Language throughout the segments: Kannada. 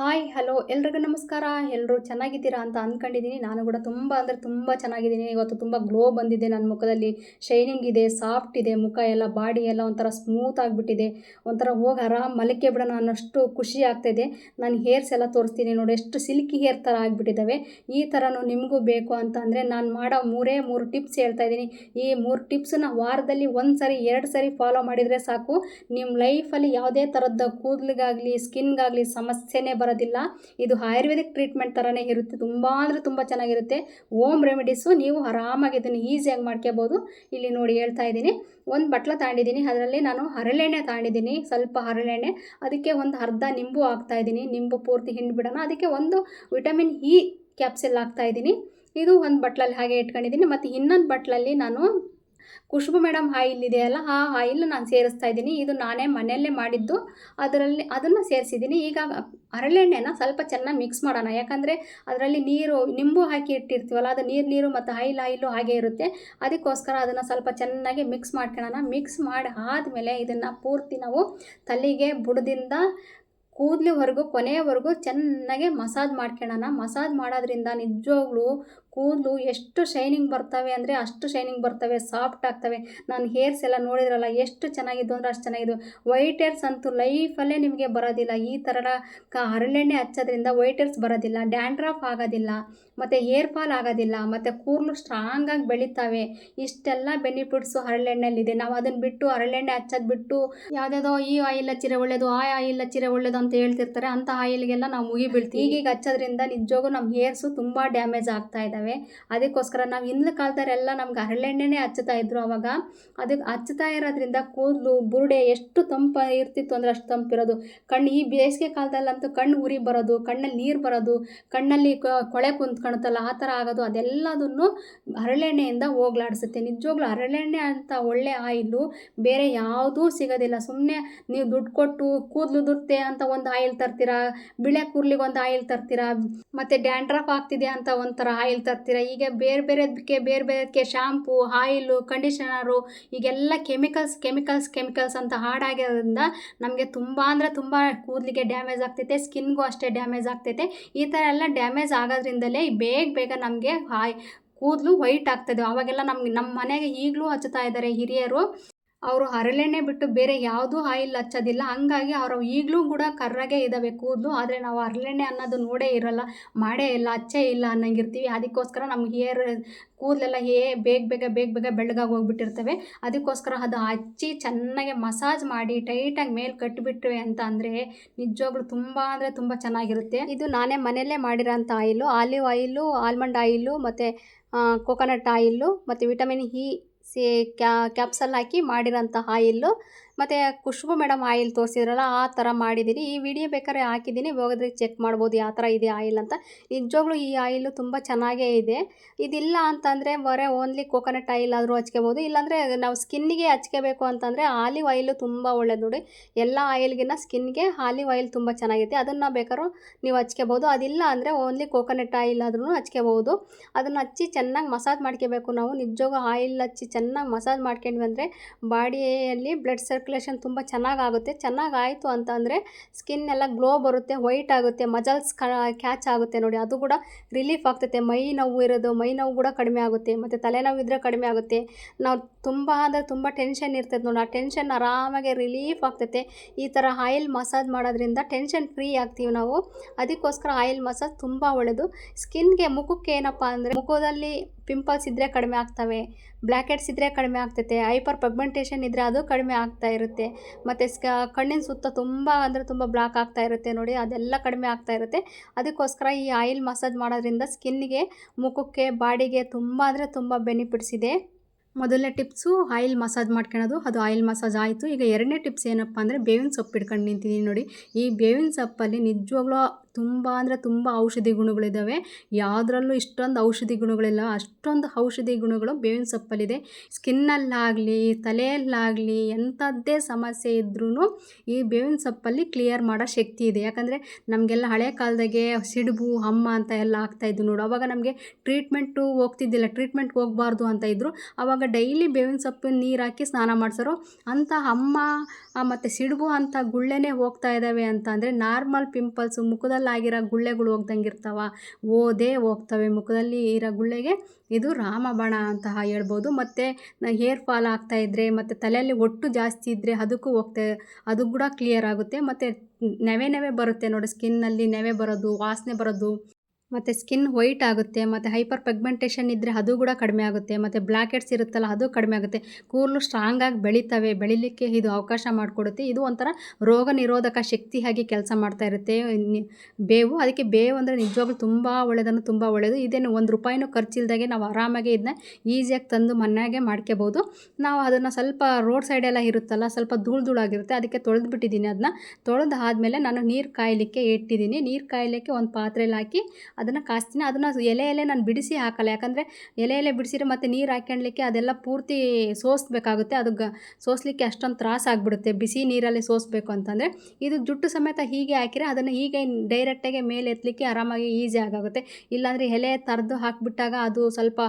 ಹಾಯ್ ಹಲೋ ಎಲ್ರಿಗೂ ನಮಸ್ಕಾರ. ಎಲ್ಲರೂ ಚೆನ್ನಾಗಿದ್ದೀರಾ ಅಂತ ಅಂದ್ಕೊಂಡಿದ್ದೀನಿ ನಾನು ಕೂಡ ತುಂಬ ಅಂದರೆ ತುಂಬ ಚೆನ್ನಾಗಿದ್ದೀನಿ. ಇವತ್ತು ತುಂಬ ಗ್ಲೋ ಬಂದಿದೆ ನನ್ನ ಮುಖದಲ್ಲಿ. ಶೈನಿಂಗ್ ಇದೆ ಸಾಫ್ಟ್ ಇದೆ, ಮುಖ ಎಲ್ಲ ಬಾಡಿ ಎಲ್ಲ ಒಂಥರ ಸ್ಮೂತ್ ಆಗಿಬಿಟ್ಟಿದೆ. ಒಂಥರ ಹೋಗಿ ಆರಾಮ್ ಮಲಕ್ಕೆ ಬಿಡೋಣ ಅನ್ನೋಷ್ಟು ಖುಷಿ ಆಗ್ತಾಯಿದೆ ನಾನು ಹೇರ್ಸ್ ಎಲ್ಲ ತೋರಿಸ್ತೀನಿ ನೋಡಿ. ಎಷ್ಟು ಸಿಲ್ಕಿ ಹೇರ್ ಥರ ಆಗಿಬಿಟ್ಟಿದ್ದಾವೆ. ಈ ಥರನೂ ನಿಮಗೂ ಬೇಕು ಅಂತ ಅಂದರೆ ನಾನು ಮಾಡೋ ಮೂರೇ ಮೂರು ಟಿಪ್ಸ್ ಹೇಳ್ತಾ ಇದ್ದೀನಿ. ಈ ಮೂರು ಟಿಪ್ಸನ್ನ ವಾರದಲ್ಲಿ ಒಂದು ಸರಿ ಎರಡು ಸರಿ ಫಾಲೋ ಮಾಡಿದರೆ ಸಾಕು. ನಿಮ್ಮ ಲೈಫಲ್ಲಿ ಯಾವುದೇ ಥರದ ಕೂದಲಿಗಾಗಲಿ ಸ್ಕಿನ್ಗಾಗಲಿ ಸಮಸ್ಯೆನೇ ಬರೋದಿಲ್ಲ. ಇದು ಆಯುರ್ವೇದಿಕ್ ಟ್ರೀಟ್ಮೆಂಟ್ ಥರನೇ ಇರುತ್ತೆ. ತುಂಬ ಅಂದರೆ ತುಂಬ ಚೆನ್ನಾಗಿರುತ್ತೆ. ಓಮ್ ರೆಮಿಡೀಸು ನೀವು ಆರಾಮಾಗಿ ಇದನ್ನು ಈಸಿಯಾಗಿ ಮಾಡ್ಕೋಬೋದು ಇಲ್ಲಿ ನೋಡಿ ಹೇಳ್ತಾ ಇದ್ದೀನಿ. ಒಂದು ಬಟ್ಲ ತಗೊಂಡಿದ್ದೀನಿ ಅದರಲ್ಲಿ ನಾನು ಹರಳೆಣ್ಣೆ ತಗೊಂಡಿದ್ದೀನಿ ಸ್ವಲ್ಪ ಹರಳೆಣ್ಣೆ ಅದಕ್ಕೆ ಒಂದು ಅರ್ಧ ನಿಂಬು ಹಾಕ್ತಾ ಇದ್ದೀನಿ. ನಿಂಬು ಪೂರ್ತಿ ಹಿಂಡ್ಬಿಡೋಣ ಅದಕ್ಕೆ ಒಂದು ವಿಟಮಿನ್ ಇ ಕ್ಯಾಪ್ಸೆಲ್ ಹಾಕ್ತಾ ಇದ್ದೀನಿ. ಇದು ಒಂದು ಬಟ್ಲಲ್ಲಿ ಹಾಗೆ ಇಟ್ಕೊಂಡಿದ್ದೀನಿ. ಮತ್ತು ಇನ್ನೊಂದು ಬಟ್ಲಲ್ಲಿ ನಾನು ಖುಷ್ಬು ಮೇಡಮ್ ಆಯಿಲ್ ಇದೆಯಲ್ಲ ಆ ಆಯಿಲ್ ನಾನು ಸೇರಿಸ್ತಾ ಇದ್ದೀನಿ. ಇದು ನಾನೇ ಮನೆಯಲ್ಲೇ ಮಾಡಿದ್ದು. ಅದರಲ್ಲಿ ಅದನ್ನು ಸೇರಿಸಿದ್ದೀನಿ. ಈಗ ಹರಳೆಣ್ಣೆನ ಸ್ವಲ್ಪ ಚೆನ್ನಾಗಿ ಮಿಕ್ಸ್ ಮಾಡೋಣ. ಯಾಕಂದರೆ ಅದರಲ್ಲಿ ನೀರು, ನಿಂಬು ಹಾಕಿ ಇಟ್ಟಿರ್ತೀವಲ್ಲ, ಅದು ನೀರು ನೀರು ಮತ್ತು ಆಯಿಲ್ ಆಯಿಲು ಹಾಗೆ ಇರುತ್ತೆ. ಅದಕ್ಕೋಸ್ಕರ ಅದನ್ನು ಸ್ವಲ್ಪ ಚೆನ್ನಾಗಿ ಮಿಕ್ಸ್ ಮಾಡ್ಕೊಳ್ಳೋಣ. ಮಿಕ್ಸ್ ಮಾಡಿ ಆದಮೇಲೆ ಇದನ್ನು ಪೂರ್ತಿ ನಾವು ತಲೆಗೆ, ಬುಡದಿಂದ ಕೂದಲಿವರೆಗೂ ಕೊನೆಯವರೆಗೂ ಚೆನ್ನಾಗಿ ಮಸಾಜ್ ಮಾಡ್ಕೊಳ್ಳೋಣ. ಮಸಾಜ್ ಮಾಡೋದ್ರಿಂದ ನಿಜವಾಗ್ಲೂ ಕೂದಲು ಎಷ್ಟು ಶೈನಿಂಗ್ ಬರ್ತವೆ ಅಂದರೆ ಅಷ್ಟು ಶೈನಿಂಗ್ ಬರ್ತವೆ ಸಾಫ್ಟ್ ಆಗ್ತವೆ. ನಾನು ಹೇರ್ಸ್ ಎಲ್ಲ ನೋಡಿದ್ರಲ್ಲ ಎಷ್ಟು ಚೆನ್ನಾಗಿದ್ದು ಅಂದರೆ ಅಷ್ಟು ಚೆನ್ನಾಗಿದ್ದು. ವೈಟ್ ಹೇರ್ಸ್ ಅಂತೂ ಲೈಫಲ್ಲೇ ನಿಮಗೆ ಬರೋದಿಲ್ಲ. ಈ ಥರ ಕ ಹರಳೆಣ್ಣೆ ಹಚ್ಚೋದ್ರಿಂದ ವೈಟ್ ಹೇರ್ಸ್ ಬರೋದಿಲ್ಲ ಡ್ಯಾಂಡ್ರಫ್ ಆಗೋದಿಲ್ಲ ಮತ್ತು ಹೇರ್ ಫಾಲ್ ಆಗೋದಿಲ್ಲ ಮತ್ತು ಕೂದಲು ಸ್ಟ್ರಾಂಗಾಗಿ ಬೆಳೀತಾವೆ. ಇಷ್ಟೆಲ್ಲ ಬೆನಿಫಿಟ್ಸು ಹರಳೆಣ್ಣೆಲ್ಲಿದೆ ನಾವು ಅದನ್ನು ಬಿಟ್ಟು ಹರಳೆಣ್ಣೆ ಹಚ್ಚೋದು ಬಿಟ್ಟು ಯಾವುದ್ಯಾವುದೋ ಈ ಆಯಿಲ್ ಹಚ್ಚಿರೆ ಒಳ್ಳೇದು ಆ ಆಯಿಲ್ ಹಚ್ಚಿರೆ ಒಳ್ಳೆಯದು ಅಂತ ಹೇಳ್ತಿರ್ತಾರೆ. ಅಂಥ ಆಯಿಲ್ಗೆಲ್ಲ ನಾವು ಮುಗಿ ಬೀಳ್ತೀವಿ ಈಗೀಗ ಹಚ್ಚೋದ್ರಿಂದ ನಿಜವಾಗೂ ನಮ್ಮ ಹೇರ್ಸು ತುಂಬ ಡ್ಯಾಮೇಜ್ ಆಗ್ತಾ ಇದ್ದಾವೆ ಅದಕ್ಕೋಸ್ಕರ ನಾವು ಹಿಂದಿನ ಕಾಲದವರೆಲ್ಲ ನಮ್ಗೆ ಹರಳೆಣ್ಣೆನೇ ಹಚ್ಚುತ್ತಾ ಇದ್ರು ಅವಾಗ. ಅದಕ್ಕೆ ಹಚ್ಚುತ್ತಾ ಇರೋದ್ರಿಂದ ಕೂದಲು, ಬುರುಡೆ ಎಷ್ಟು ತಂಪ ಇರ್ತಿತ್ತು ಅಂದರೆ ಅಷ್ಟು ತಂಪಿರೋದು ಕಣ್ಣು ಈ ಬೇಸಿಗೆ ಕಾಲದಲ್ಲಂತೂ ಕಣ್ಣು ಉರಿ ಬರೋದು, ಕಣ್ಣಲ್ಲಿ ನೀರು ಬರೋದು, ಕಣ್ಣಲ್ಲಿ ಕೊಳೆ ಕುಂತ್ಕೊಳುತ್ತಲ್ಲ ಆ ಥರ ಆಗೋದು. ಅದೆಲ್ಲದನ್ನು ಹರಳೆಣ್ಣೆಯಿಂದ ಹೋಗ್ಲಾಡಿಸುತ್ತೆ. ನಿಜವಾಗ್ಲೂ ಹರಳೆಣ್ಣೆ ಅಂತ ಒಳ್ಳೆ ಆಯಿಲು ಬೇರೆ ಯಾವುದೂ ಸಿಗೋದಿಲ್ಲ. ಸುಮ್ಮನೆ ನೀವು ದುಡ್ಡು ಕೊಟ್ಟು ಕೂದಲು ದುರ್ತೆ ಅಂತ ಒಂದು ಆಯಿಲ್ ತರ್ತೀರಾ, ಬಿಳೆ ಕೂರ್ಲಿಗೆ ಒಂದು ಆಯಿಲ್ ತರ್ತೀರಾ, ಮತ್ತು ಡ್ಯಾಂಡ್ರಫ್ ಆಗ್ತಿದೆ ಅಂತ ಒಂಥರ ಆಯಿಲ್ ತರ್ತೀರಾ ಈಗ ಬೇರೆ ಬೇರೆದಕ್ಕೆ ಬೇರೆ ಬೇರೆದಕ್ಕೆ ಶಾಂಪು ಆಯಿಲು ಕಂಡೀಷನರು ಈಗೆಲ್ಲ ಕೆಮಿಕಲ್ಸ್ ಕೆಮಿಕಲ್ಸ್ ಕೆಮಿಕಲ್ಸ್ ಅಂತ ಹಾಡಾಗಿರೋದ್ರಿಂದ ನಮಗೆ ತುಂಬ ಅಂದರೆ ತುಂಬ ಕೂದಲಿಗೆ ಡ್ಯಾಮೇಜ್ ಆಗ್ತೈತೆ ಸ್ಕಿನ್ಗೂ ಅಷ್ಟೇ ಡ್ಯಾಮೇಜ್ ಆಗ್ತೈತೆ. ಈ ಥರ ಎಲ್ಲ ಡ್ಯಾಮೇಜ್ ಆಗೋದ್ರಿಂದಲೇ ಬೇಗ ಬೇಗ ನಮಗೆ ಹಾಯ್, ಕೂದಲು ವೈಟ್ ಆಗ್ತದೆ. ಅವಾಗೆಲ್ಲ ನಮ್ಗೆ ನಮ್ಮ ಮನೆಗೆ ಈಗಲೂ ಹಚ್ಚುತ್ತಾ ಇದ್ದಾರೆ ಹಿರಿಯರು. ಅವರು ಹರಳೆಣ್ಣೆ ಬಿಟ್ಟು ಬೇರೆ ಯಾವುದೂ ಆಯಿಲ್ ಹಚ್ಚೋದಿಲ್ಲ. ಹಂಗಾಗಿ ಅವರು ಈಗಲೂ ಕೂಡ ಕರ್ರಾಗೆ ಇದ್ದಾವೆ ಕೂದಲು. ಆದರೆ ನಾವು ಹರಳೆಣ್ಣೆ ಅನ್ನೋದು ನೋಡೇ ಇರಲ್ಲ, ಮಾಡೇ ಇಲ್ಲ, ಹಚ್ಚೇ ಇಲ್ಲ ಅನ್ನಂಗಿರ್ತೀವಿ. ಅದಕ್ಕೋಸ್ಕರ ನಮ್ಮ ಹೇರ್ ಕೂದಲೆಲ್ಲ ಹೇ, ಬೇಗ ಬೇಗ ಬೇಗ ಬೇಗ ಬೆಳ್ಳಗಾಗಿ ಹೋಗ್ಬಿಟ್ಟಿರ್ತವೆ. ಅದಕ್ಕೋಸ್ಕರ ಅದು ಹಚ್ಚಿ ಚೆನ್ನಾಗಿ ಮಸಾಜ್ ಮಾಡಿ ಟೈಟಾಗಿ ಮೇಲೆ ಕಟ್ಟಿಬಿಟ್ವಿ ಅಂತ ಅಂದರೆ ನಿಜವಾಗ್ಲೂ ತುಂಬ ಅಂದರೆ ತುಂಬ ಚೆನ್ನಾಗಿರುತ್ತೆ. ಇದು ನಾನೇ ಮನೆಯಲ್ಲೇ ಮಾಡಿರೋಂಥ oil olive oil almond oil ಮತ್ತು ಕೋಕೋನಟ್ ಆಯಿಲು ಮತ್ತು ವಿಟಮಿನ್ ಇ ಸಿ ಕ್ಯಾ ಕ್ಯಾಪ್ಸಲ್ ಹಾಕಿ ಮಾಡಿರೋಂಥ ಆಯಿಲ್ಲು ಮತ್ತು ಖುಷ್ಬು ಮೇಡಮ್ ಆಯಿಲ್ ತೋರಿಸಿದ್ರಲ್ಲ, ಆ ಥರ ಮಾಡಿದ್ದೀನಿ. ಈ ವಿಡಿಯೋ ಬೇಕಾದ್ರೆ ಹಾಕಿದ್ದೀನಿ. ಹೋಗೋದ್ರೆ ಚೆಕ್ ಮಾಡ್ಬೋದು, ಯಾವ ಥರ ಇದೆ ಆಯಿಲ್ ಅಂತ. ನಿಜವಾಗ್ಲೂ ಈ ಆಯಿಲು ತುಂಬ ಚೆನ್ನಾಗೇ ಇದೆ. ಇದಿಲ್ಲ ಅಂತಂದರೆ ಬರೇ ಓನ್ಲಿ ಕೋಕೋನಟ್ ಆಯಿಲ್ ಆದರೂ ಹಚ್ಕೋಬೋದು. ಇಲ್ಲಾಂದರೆ ನಾವು ಸ್ಕಿನ್ನಿಗೆ ಹಚ್ಕೋಬೇಕು ಅಂತಂದರೆ ಆಲಿವ್ ಆಯಿಲು ತುಂಬ ಒಳ್ಳೇದು ನೋಡಿ. ಎಲ್ಲ ಆಯಿಲ್ಗಿನ್ನ ಸ್ಕಿನ್ಗೆ ಆಲಿವ್ ಆಯಿಲ್ ತುಂಬ ಚೆನ್ನಾಗಿದೆ ಅದನ್ನು ಬೇಕಾದ್ರೂ ನೀವು ಹಚ್ಕೋಬೋದು. ಅದಿಲ್ಲ ಅಂದರೆ ಓನ್ಲಿ ಕೋಕೋನಟ್ ಆಯಿಲ್ ಆದ್ರೂ ಹಚ್ಕೋಬೋದು. ಅದನ್ನು ಹಚ್ಚಿ ಚೆನ್ನಾಗಿ ಮಸಾಜ್ ಮಾಡ್ಕೋಬೇಕು ನಾವು. ನಿಜವಾಗೂ ಆಯಿಲ್ ಹಚ್ಚಿ ಚೆನ್ನಾಗಿ ಮಸಾಜ್ ಮಾಡ್ಕೊಂಡ್ವಿ ಅಂದರೆ ಬಾಡಿಯಲ್ಲಿ ಬ್ಲಡ್ ಸರ್ಕ್ಯುಲೇಷನ್ ತುಂಬ ಚೆನ್ನಾಗಾಗುತ್ತೆ. ಚೆನ್ನಾಗಾಯಿತು ಅಂತಂದರೆ ಸ್ಕಿನ್ ಎಲ್ಲ ಗ್ಲೋ ಬರುತ್ತೆ ವೈಟ್ ಆಗುತ್ತೆ ಮಜಲ್ಸ್ ಕ್ಯಾಚ್ ಆಗುತ್ತೆ ನೋಡಿ. ಅದು ಕೂಡ ರಿಲೀಫ್ ಆಗ್ತೈತೆ ಮೈ ನೋವು ಇರೋದು, ಮೈ ನೋವು ಕೂಡ ಕಡಿಮೆ ಆಗುತ್ತೆ, ಮತ್ತು ತಲೆನೋವು ಇದ್ದರೆ ಕಡಿಮೆ ಆಗುತ್ತೆ. ನಾವು ತುಂಬ ಅಂದರೆ ತುಂಬ ಟೆನ್ಷನ್ ಇರ್ತೈತೆ ನೋಡಿ. ಆ ಟೆನ್ಷನ್ ಆರಾಮಾಗಿ ರಿಲೀಫ್ ಆಗ್ತೈತೆ. ಈ ಥರ ಆಯಿಲ್ ಮಸಾಜ್ ಮಾಡೋದ್ರಿಂದ ಟೆನ್ಷನ್ ಫ್ರೀ ಆಗ್ತೀವಿ ನಾವು. ಅದಕ್ಕೋಸ್ಕರ ಆಯಿಲ್ ಮಸಾಜ್ ತುಂಬ ಒಳ್ಳೆಯದು ಸ್ಕಿನ್ಗೆ ಮುಖಕ್ಕೆ ಏನಪ್ಪ ಅಂದರೆ ಮುಖದಲ್ಲಿ ಪಿಂಪಲ್ಸ್ ಇದ್ದರೆ ಕಡಿಮೆ ಆಗ್ತವೆ. ಬ್ಲ್ಯಾಕೆಟ್ಸ್ ಇದ್ದರೆ ಕಡಿಮೆ ಆಗ್ತೈತೆ. ಹೈಪರ್ ಪಗ್ಮೆಂಟೇಷನ್ ಇದ್ದರೆ ಅದು ಕಡಿಮೆ ಆಗ್ತಾ ಇರುತ್ತೆ. ಮತ್ತು ಸ್ಕ, ಕಣ್ಣಿನ ಸುತ್ತ ತುಂಬ ಅಂದರೆ ತುಂಬ ಬ್ಲಾಕ್ ಆಗ್ತಾ ಇರುತ್ತೆ ನೋಡಿ. ಅದೆಲ್ಲ ಕಡಿಮೆ ಆಗ್ತಾ ಇರುತ್ತೆ. ಅದಕ್ಕೋಸ್ಕರ ಈ ಆಯಿಲ್ ಮಸಾಜ್ ಮಾಡೋದ್ರಿಂದ ಸ್ಕಿನ್ನಿಗೆ ಮುಖಕ್ಕೆ, ಬಾಡಿಗೆ ತುಂಬ ಅಂದರೆ ತುಂಬ ಬೆನಿಫಿಟ್ಸ್ ಇದೆ. ಮೊದಲನೇ ಟಿಪ್ಸು ಆಯಿಲ್ ಮಸಾಜ್ ಮಾಡ್ಕೊಳ್ಳೋದು ಅದು ಆಯಿಲ್ ಮಸಾಜ್ ಆಯಿತು. ಈಗ ಎರಡನೇ ಟಿಪ್ಸ್ ಏನಪ್ಪ ಅಂದರೆ ಬೇವಿನ ಸೊಪ್ಪು ಇಟ್ಕೊಂಡು ನಿಂತಿದ್ದೀನಿ ನೋಡಿ. ಈ ಬೇವಿನ ಸೊಪ್ಪಲ್ಲಿ ನಿಜವಾಗ್ಲೂ ತುಂಬ ಅಂದರೆ ತುಂಬ ಔಷಧಿ ಗುಣಗಳಿದ್ದಾವೆ. ಯಾವುದ್ರಲ್ಲೂ ಇಷ್ಟೊಂದು ಔಷಧಿ ಗುಣಗಳಿಲ್ಲ. ಅಷ್ಟೊಂದು ಔಷಧಿ ಗುಣಗಳು ಬೇವಿನ ಸೊಪ್ಪಲ್ಲಿದೆ. ಸ್ಕಿನ್ನಲ್ಲಾಗಲಿ, ತಲೆಯಲ್ಲಾಗಲಿ ಎಂಥದ್ದೇ ಸಮಸ್ಯೆ ಇದ್ರೂ ಈ ಬೇವಿನ ಸೊಪ್ಪಲ್ಲಿ ಕ್ಲಿಯರ್ ಮಾಡೋ ಶಕ್ತಿ ಇದೆ. ಯಾಕಂದರೆ ನಮಗೆಲ್ಲ ಹಳೆ ಕಾಲದಾಗೆ ಸಿಡುಬು ಅಮ್ಮ ಅಂತ ಎಲ್ಲ ಆಗ್ತಾಯಿದ್ದು ನೋಡು. ಅವಾಗ ನಮಗೆ ಟ್ರೀಟ್ಮೆಂಟು ಹೋಗ್ತಿದ್ದಿಲ್ಲ. ಟ್ರೀಟ್ಮೆಂಟ್ಗೆ ಹೋಗಬಾರ್ದು ಅಂತ ಇದ್ದರು. ಅವಾಗ ಡೈಲಿ ಬೇವಿನ ಸೊಪ್ಪಿನ ನೀರು ಹಾಕಿ ಸ್ನಾನ ಮಾಡಿಸೋರು ಅಂಥ ಅಮ್ಮ ಮತ್ತು ಸಿಡುಬು ಅಂತ ಗುಳ್ಳೆನೇ ಹೋಗ್ತಾ ಇದ್ದಾವೆ ಅಂತ ಅಂದರೆ ನಾರ್ಮಲ್ ಪಿಂಪಲ್ಸು ಮುಖದಲ್ಲಾಗಿರೋ ಗುಳ್ಳೆಗಳು ಹೋಗ್ದಂಗೆ ಇರ್ತಾವ. ಓದೇ ಹೋಗ್ತವೆ. ಮುಖದಲ್ಲಿ ಇರೋ ಗುಳ್ಳೆಗೆ ಇದು ರಾಮಬಾಣ ಅಂತ ಹೇಳ್ಬೋದು. ಮತ್ತು ಹೇರ್ ಫಾಲ್ ಆಗ್ತಾ ಇದ್ದರೆ ಮತ್ತು ತಲೆಯಲ್ಲಿ ಒಟ್ಟು ಜಾಸ್ತಿ ಇದ್ದರೆ ಅದಕ್ಕೂ ಹೋಗ್ತಾ, ಅದು ಕೂಡ ಕ್ಲಿಯರ್ ಆಗುತ್ತೆ. ಮತ್ತು ನೆವೆ ನೆವೆ ಬರುತ್ತೆ ನೋಡಿ ಸ್ಕಿನ್ನಲ್ಲಿ ನೆವೆ ಬರೋದು, ವಾಸನೆ ಬರೋದು. ಮತ್ತು ಸ್ಕಿನ್ ವೈಟ್ ಆಗುತ್ತೆ, ಮತ್ತು ಹೈಪರ್ ಪೆಗ್ಮೆಂಟೇಷನ್ ಇದ್ದರೆ ಅದು ಕೂಡ ಕಡಿಮೆ ಆಗುತ್ತೆ, ಮತ್ತು ಬ್ಲ್ಯಾಕೆಟ್ಸ್ ಇರುತ್ತಲ್ಲ ಅದು ಕಡಿಮೆ ಆಗುತ್ತೆ. ಕೂದಲು ಸ್ಟ್ರಾಂಗಾಗಿ ಬೆಳೀತವೆ, ಬೆಳಿಲಿಕ್ಕೆ ಇದು ಅವಕಾಶ ಮಾಡಿಕೊಡುತ್ತೆ. ಇದು ಒಂಥರ ರೋಗ ನಿರೋಧಕ ಶಕ್ತಿಯಾಗಿ ಕೆಲಸ ಮಾಡ್ತಾ ಇರುತ್ತೆ. ಬೇವು, ಅದಕ್ಕೆ ಬೇವು ಅಂದರೆ ನಿಜವಾಗ್ಲೂ ತುಂಬ ಒಳ್ಳೆಯದನ್ನು ತುಂಬ ಒಳ್ಳೆಯದು ಇದೇನು ಒಂದು ರೂಪಾಯಿನೂ ಖರ್ಚಿಲ್ದಾಗೆ ನಾವು ಆರಾಮಾಗಿ ಇದನ್ನ ಈಸಿಯಾಗಿ ತಂದು ಮನೆಯಾಗೆ ಮಾಡ್ಕೋಬೋದು. ನಾವು ಅದನ್ನು ಸ್ವಲ್ಪ ರೋಡ್ ಸೈಡೆಲ್ಲ ಇರುತ್ತಲ್ಲ, ಸ್ವಲ್ಪ ಧೂಳು ಧೂಳಾಗಿರುತ್ತೆ ಅದಕ್ಕೆ ತೊಳೆದು ಬಿಟ್ಟಿದ್ದೀನಿ ಅದನ್ನ ತೊಳೆದು ಆದಮೇಲೆ ನಾನು ನೀರು ಕಾಯಲಿಕ್ಕೆ ಇಟ್ಟಿದ್ದೀನಿ. ನೀರು ಕಾಯಲಿಕ್ಕೆ ಒಂದು ಪಾತ್ರೆಯಲ್ಲಿ ಹಾಕಿ ಅದನ್ನು ಕಾಸ್ತೀನಿ. ಅದನ್ನು ಎಲೆ ಎಲೆ ನಾನು ಬಿಡಿಸಿ ಹಾಕಲ್ಲ. ಯಾಕಂದರೆ ಎಲೆ ಎಲೆ ಬಿಡಿಸಿದ್ರೆ ಮತ್ತೆ ನೀರು ಹಾಕ್ಯಣ್ಲಿಕ್ಕೆ ಅದೆಲ್ಲ ಪೂರ್ತಿ ಸೋಸಬೇಕಾಗುತ್ತೆ. ಅದು ಗ ಸೋಸಲಿಕ್ಕೆ ಅಷ್ಟೊಂದು ತ್ರಾಸ ಆಗಿಬಿಡುತ್ತೆ. ಬಿಸಿ ನೀರಲ್ಲಿ ಸೋಸಬೇಕು ಅಂತಂದರೆ ಇದು ಜುಟ್ಟು ಸಮೇತ ಹೀಗೆ ಹಾಕಿರೆ ಅದನ್ನು ಹೀಗೆ ಡೈರೆಕ್ಟಾಗಿ ಮೇಲೆ ಎತ್ತಲಿಕ್ಕೆ ಆರಾಮಾಗಿ ಈಸಿ ಆಗುತ್ತೆ ಇಲ್ಲಾಂದರೆ ಎಲೆ ತರದು ಹಾಕಿಬಿಟ್ಟಾಗ ಅದು ಸ್ವಲ್ಪ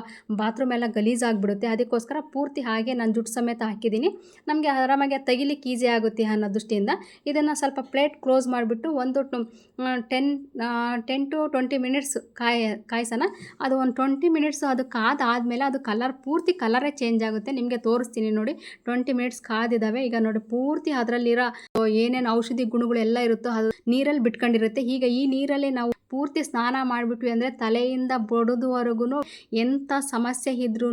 ಬಾತ್ರೂಮ್ ಎಲ್ಲ ಗಲೀಜಾಗಿಬಿಡುತ್ತೆ ಅದಕ್ಕೋಸ್ಕರ ಪೂರ್ತಿ ಹಾಗೆ ನಾನು ಜುಟ್ಟು ಸಮೇತ ಹಾಕಿದ್ದೀನಿ. ನಮಗೆ ಆರಾಮಾಗಿ ತೆಗಿಲಿಕ್ಕೆ ಈಸಿ ಆಗುತ್ತೆ ಅನ್ನೋ ದೃಷ್ಟಿಯಿಂದ ಇದನ್ನು ಸ್ವಲ್ಪ ಪ್ಲೇಟ್ ಕ್ಲೋಸ್ ಮಾಡಿಬಿಟ್ಟು ಒಂದು ten ten to twenty minutes ಕಾಯ, ಕಾಯಿಸೋಣ. ಅದು ಒಂದು ಟ್ವೆಂಟಿ ಮಿನಿಟ್ಸ್ ಅದು ಕಾದಾದಮೇಲೆ ಅದು ಕಲರ್ ಪೂರ್ತಿ ಕಲರೇ ಚೇಂಜ್ ಆಗುತ್ತೆ. ನಿಮಗೆ ತೋರಿಸ್ತೀನಿ ನೋಡಿ. ಟ್ವೆಂಟಿ ಮಿನಿಟ್ಸ್ ಕಾದಿದ್ದಾವೆ. ಈಗ ನೋಡಿ ಪೂರ್ತಿ ಅದರಲ್ಲಿರೋ ಏನೇನು ಔಷಧಿ ಗುಣಗಳು ಎಲ್ಲ ಇರುತ್ತೋ ಅದು ನೀರಲ್ಲಿ ಬಿಟ್ಕೊಂಡಿರುತ್ತೆ. ಈಗ ಈ ನೀರಲ್ಲಿ ನಾವು ಪೂರ್ತಿ ಸ್ನಾನ ಮಾಡಿಬಿಟ್ವಿ ಅಂದರೆ ತಲೆಯಿಂದ ಬೊಡೋದುವರೆಗೂ ಎಂಥ ಸಮಸ್ಯೆ ಇದ್ರೂ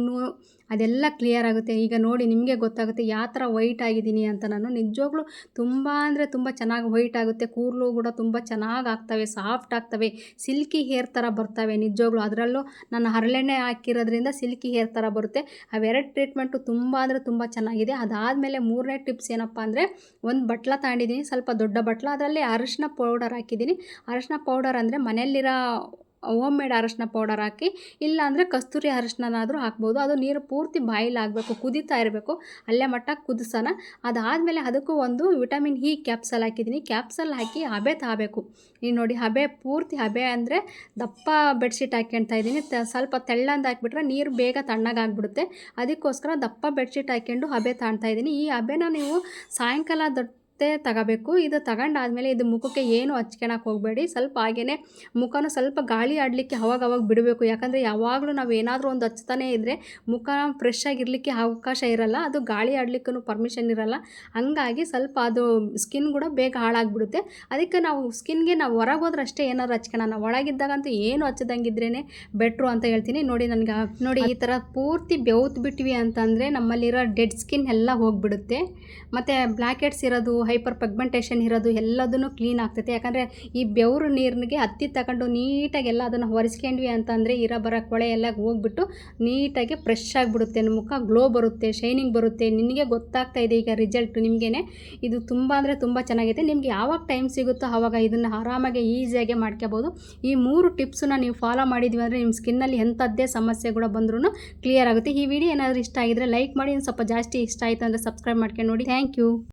ಅದೆಲ್ಲ ಕ್ಲಿಯರ್ ಆಗುತ್ತೆ. ಈಗ ನೋಡಿ ನಿಮಗೆ ಗೊತ್ತಾಗುತ್ತೆ ಯಾವ ಥರ ವೈಟ್ ಆಗಿದ್ದೀನಿ ಅಂತ ನಾನು. ನಿಜವಾಗ್ಲೂ ತುಂಬ ಅಂದರೆ ತುಂಬ ಚೆನ್ನಾಗಿ ವೈಟ್ ಆಗುತ್ತೆ. ಕೂದಲು ಕೂಡ ತುಂಬ ಚೆನ್ನಾಗಿ ಆಗ್ತವೆ ಸಾಫ್ಟ್ ಆಗ್ತವೆ. ಸಿಲ್ಕಿ ಹೇರ್ ಥರ ಬರ್ತವೆ ನಿಜವಾಗ್ಲೂ. ಅದರಲ್ಲೂ ನಾನು ಹರಳೆಣ್ಣೆ ಹಾಕಿರೋದ್ರಿಂದ ಸಿಲ್ಕಿ ಹೇರ್ ಥರ ಬರುತ್ತೆ. ಅವೆರಡು ಟ್ರೀಟ್ಮೆಂಟು ತುಂಬ ಅಂದರೆ ತುಂಬ ಚೆನ್ನಾಗಿದೆ. ಅದಾದಮೇಲೆ ಮೂರನೇ ಟಿಪ್ಸ್ ಏನಪ್ಪ ಅಂದರೆ ಒಂದು ಬಟ್ಲ ತಗೊಂಡಿದ್ದೀನಿ. ಸ್ವಲ್ಪ ದೊಡ್ಡ ಬಟ್ಲ. ಅದರಲ್ಲಿ ಅರಿಶಿನ ಪೌಡರ್ ಹಾಕಿದ್ದೀನಿ. ಅರಿಶಿನ ಪೌಡರ್ ಅಂದರೆ ಮನೆಯಲ್ಲಿರೋ ಹೋಮ್ ಮೇಡ್ ಅರಶಿನ ಪೌಡರ್ ಹಾಕಿ ಇಲ್ಲಾಂದರೆ ಕಸ್ತೂರಿ ಅರಶಿನನಾದರೂ ಹಾಕ್ಬೋದು. ಅದು ನೀರು ಪೂರ್ತಿ ಬಾಯ್ಲ್ ಆಗಬೇಕು, ಕುದೀತಾ ಇರಬೇಕು. ಅಲ್ಲೇ ಮಟ್ಟ ಕುದಿಸೋಣ. ಅದಾದಮೇಲೆ ಅದಕ್ಕೂ ಒಂದು ವಿಟಮಿನ್ ಇ ಕ್ಯಾಪ್ಸಲ್ ಹಾಕಿದ್ದೀನಿ. ಕ್ಯಾಪ್ಸಲ್ ಹಾಕಿ ಹಬೆ ತಾಬೇಕು. ನೀವು ನೋಡಿ ಹಬೆ, ಪೂರ್ತಿ ಹಬೆ ಅಂದರೆ ದಪ್ಪ ಬೆಡ್ಶೀಟ್ ಹಾಕ್ಕೊಳ್ತಾ ಇದ್ದೀನಿ. ಸ್ವಲ್ಪ ತೆಳ್ಳಂದು ಹಾಕಿಬಿಟ್ರೆ ನೀರು ಬೇಗ ತಣ್ಣಗಾಗ್ಬಿಡುತ್ತೆ ಅದಕ್ಕೋಸ್ಕರ ದಪ್ಪ ಬೆಡ್ಶೀಟ್ ಹಾಕ್ಕೊಂಡು ಹಬೆ ತಾಣ್ತಾ ಇದ್ದೀನಿ. ಈ ಹಬೆನ ನೀವು ಸಾಯಂಕಾಲ ದೊಡ್ಡ ತಗೋಬೇಕು. ಇದು ತಗೊಂಡಾದ್ಮೇಲೆ ಇದು ಮುಖಕ್ಕೆ ಏನು ಹಚ್ಕೊಳಕ್ಕೆ ಹೋಗಬೇಡಿ. ಸ್ವಲ್ಪ ಹಾಗೇ ಮುಖನೂ ಸ್ವಲ್ಪ ಗಾಳಿ ಆಡಲಿಕ್ಕೆ ಅವಾಗ ಅವಾಗ ಬಿಡಬೇಕು. ಯಾಕಂದರೆ ಯಾವಾಗಲೂ ನಾವು ಏನಾದರೂ ಒಂದು ಹಚ್ತಾನೇ ಇದ್ದರೆ ಮುಖ ಫ್ರೆಶ್ ಆಗಿರಲಿಕ್ಕೆ ಅವಕಾಶ ಇರಲ್ಲ. ಅದು ಗಾಳಿ ಆಡಲಿಕ್ಕೂ ಪರ್ಮಿಷನ್ ಇರಲ್ಲ. ಹಂಗಾಗಿ ಸ್ವಲ್ಪ ಅದು ಸ್ಕಿನ್ ಕೂಡ ಬೇಗ ಹಾಳಾಗ್ಬಿಡುತ್ತೆ. ಅದಕ್ಕೆ ನಾವು ಸ್ಕಿನ್ಗೆ ನಾವು ಹೊರಗೆ ಹೋದ್ರೆ ಅಷ್ಟೇ ಏನಾದ್ರು ಹಚ್ಕೊಳ್ಳೋಣ ಒಳಗಿದ್ದಾಗಂತೂ ಏನು ಹಚ್ಚದಂಗಿದ್ರೇ ಬೆಟ್ರು ಅಂತ ಹೇಳ್ತೀನಿ. ನೋಡಿ ನನಗೆ ನೋಡಿ ಈ ಥರ ಪೂರ್ತಿ ಬೆವ್ತು ಬಿಟ್ವಿ ಅಂತಂದರೆ ನಮ್ಮಲ್ಲಿರೋ ಡೆಡ್ ಸ್ಕಿನ್ ಎಲ್ಲ ಹೋಗ್ಬಿಡುತ್ತೆ. ಮತ್ತು ಬ್ಲ್ಯಾಕೆಟ್ಸ್ ಇರೋದು ಹೈಪರ್ ಪಗ್ಮೆಂಟೇಷನ್ ಇರೋದು ಎಲ್ಲದನ್ನು ಕ್ಲೀನ್ ಆಗ್ತೈತೆ. ಯಾಕಂದರೆ ಈ ಬೆವರು ನೀರಿಗೆ ಹತ್ತಿ ತಗೊಂಡು ನೀಟಾಗಿ ಎಲ್ಲ ಅದನ್ನು ಹೊರಿಸ್ಕೊಂಡ್ವಿ ಅಂತಂದರೆ ಇರೋ ಬರೋ ಕೊಳೆ ಎಲ್ಲ ಹೋಗ್ಬಿಟ್ಟು ನೀಟಾಗಿ ಫ್ರೆಶ್ ಆಗಿಬಿಡುತ್ತೆ. ಮುಖ ಗ್ಲೋ ಬರುತ್ತೆ ಶೈನಿಂಗ್ ಬರುತ್ತೆ. ನಿನಗೆ ಗೊತ್ತಾಗ್ತಾ ಇದೆ ಈಗ ರಿಸಲ್ಟ್ ನಿಮಗೇ ಇದು ತುಂಬ ಅಂದರೆ ತುಂಬ ಚೆನ್ನಾಗಿದೆ ನಿಮ್ಗೆ ಯಾವಾಗ ಟೈಮ್ ಸಿಗುತ್ತೋ ಆವಾಗ ಇದನ್ನು ಆರಾಮಾಗಿ ಈಸಿಯಾಗಿ ಮಾಡ್ಕೋಬೋದು. ಈ ಮೂರು ಟಿಪ್ಸನ್ನ ನೀವು ಫಾಲೋ ಮಾಡಿದ್ವಿ ಅಂದರೆ ನಿಮ್ಮ ಸ್ಕಿನ್ನಲ್ಲಿ ಎಂಥದ್ದೇ ಸಮಸ್ಯೆ ಕೂಡ ಬಂದ್ರೂ ಕ್ಲಿಯರ್ ಆಗುತ್ತೆ. ಈ ವಿಡಿಯೋ ಏನಾದರೂ ಇಷ್ಟ ಆಗಿದ್ರೆ ಲೈಕ್ ಮಾಡಿ ಸ್ವಲ್ಪ ಜಾಸ್ತಿ ಇಷ್ಟ ಆಯಿತು ಅಂದರೆ ಸಬ್ಸ್ಕ್ರೈಬ್ ಮಾಡ್ಕೊಂಡು ನೋಡಿ. Thank you